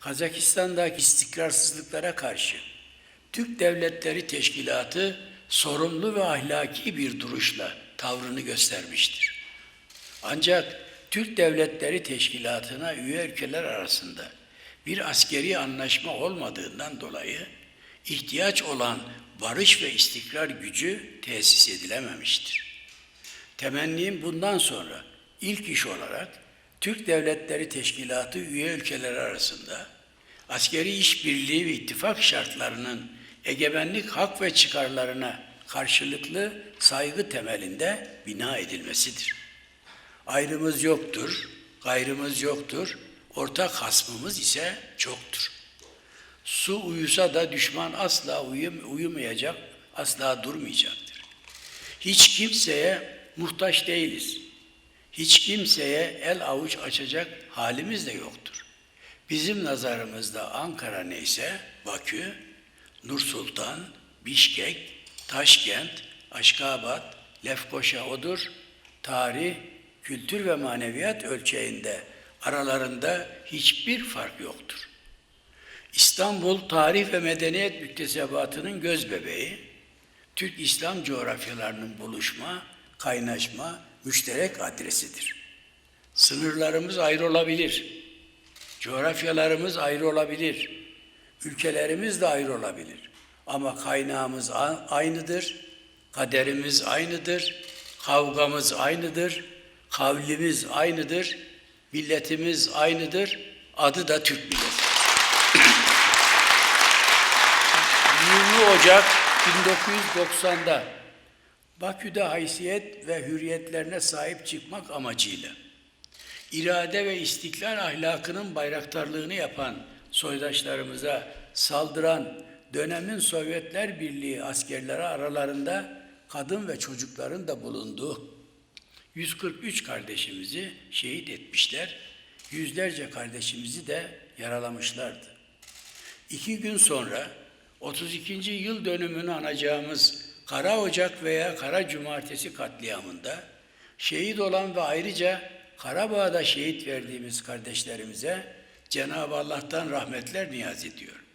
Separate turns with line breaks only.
Kazakistan'daki istikrarsızlıklara karşı Türk Devletleri Teşkilatı sorumlu ve ahlaki bir duruşla tavrını göstermiştir. Ancak Türk Devletleri Teşkilatı'na üye ülkeler arasında bir askeri anlaşma olmadığından dolayı ihtiyaç olan barış ve istikrar gücü tesis edilememiştir. Temennim bundan sonra ilk iş olarak Türk Devletleri Teşkilatı üye ülkeler arasında askeri işbirliği ve ittifak şartlarının egemenlik hak ve çıkarlarına karşılıklı saygı temelinde bina edilmesidir. Ayrımız yoktur, gayrımız yoktur, ortak hasmımız ise çoktur. Su uyusa da düşman asla uyum, uyumayacak, asla durmayacaktır. Hiç kimseye muhtaç değiliz. Hiç kimseye el avuç açacak halimiz de yoktur. Bizim nazarımızda Ankara neyse Bakü, Nur Sultan, Bişkek, Taşkent, Aşkabat, Lefkoşa odur. Tarih, kültür ve maneviyat ölçeğinde aralarında hiçbir fark yoktur. İstanbul tarih ve medeniyet müktesebatının göz bebeği, Türk İslam coğrafyalarının buluşma, kaynaşma, müşterek adresidir. Sınırlarımız ayrı olabilir. Coğrafyalarımız ayrı olabilir. Ülkelerimiz de ayrı olabilir. Ama kaynağımız aynıdır. Kaderimiz aynıdır. Kavgamız aynıdır. Kavlimiz aynıdır. Milletimiz aynıdır. Adı da Türk milleti. 20 Ocak 1990'da Bakü'de haysiyet ve hürriyetlerine sahip çıkmak amacıyla irade ve istiklal ahlakının bayraktarlığını yapan soydaşlarımıza saldıran dönemin Sovyetler Birliği askerleri aralarında kadın ve çocukların da bulunduğu 143 kardeşimizi şehit etmişler, yüzlerce kardeşimizi de yaralamışlardı. İki gün sonra 32. yıl dönümünü anacağımız Kara Ocak veya Kara Cumartesi katliamında şehit olan ve ayrıca Karabağ'da şehit verdiğimiz kardeşlerimize Cenab-ı Allah'tan rahmetler niyaz ediyorum.